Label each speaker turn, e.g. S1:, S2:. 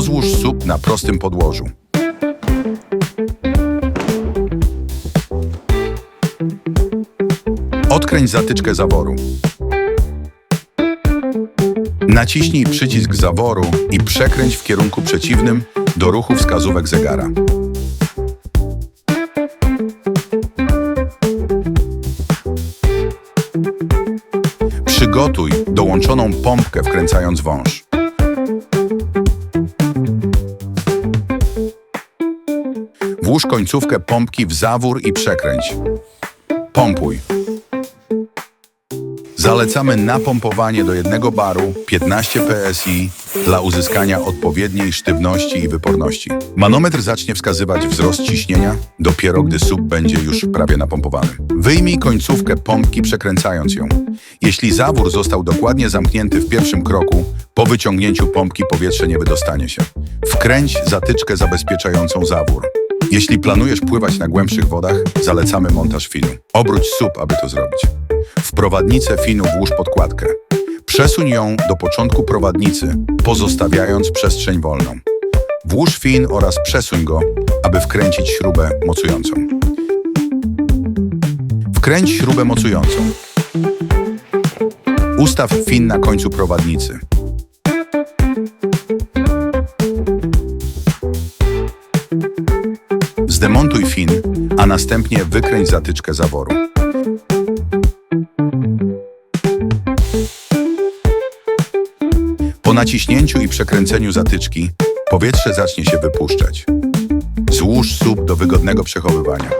S1: Rozłóż słup na prostym podłożu. Odkręć zatyczkę zaworu. Naciśnij przycisk zaworu i przekręć w kierunku przeciwnym do ruchu wskazówek zegara. Przygotuj dołączoną pompkę wkręcając wąż. Włóż końcówkę pompki w zawór i przekręć. Pompuj. Zalecamy napompowanie do jednego baru 15 PSI dla uzyskania odpowiedniej sztywności i wyporności. Manometr zacznie wskazywać wzrost ciśnienia dopiero gdy słup będzie już prawie napompowany. Wyjmij końcówkę pompki przekręcając ją. Jeśli zawór został dokładnie zamknięty w pierwszym kroku, po wyciągnięciu pompki powietrze nie wydostanie się. Wkręć zatyczkę zabezpieczającą zawór. Jeśli planujesz pływać na głębszych wodach, zalecamy montaż finu. Obróć słup, aby to zrobić. W prowadnicę finu włóż podkładkę. Przesuń ją do początku prowadnicy, pozostawiając przestrzeń wolną. Włóż fin oraz przesuń go, aby wkręcić śrubę mocującą. Wkręć śrubę mocującą. Ustaw fin na końcu prowadnicy. Zdemontuj fin, a następnie wykręć zatyczkę zaworu. Po naciśnięciu i przekręceniu zatyczki powietrze zacznie się wypuszczać. Złóż słup do wygodnego przechowywania.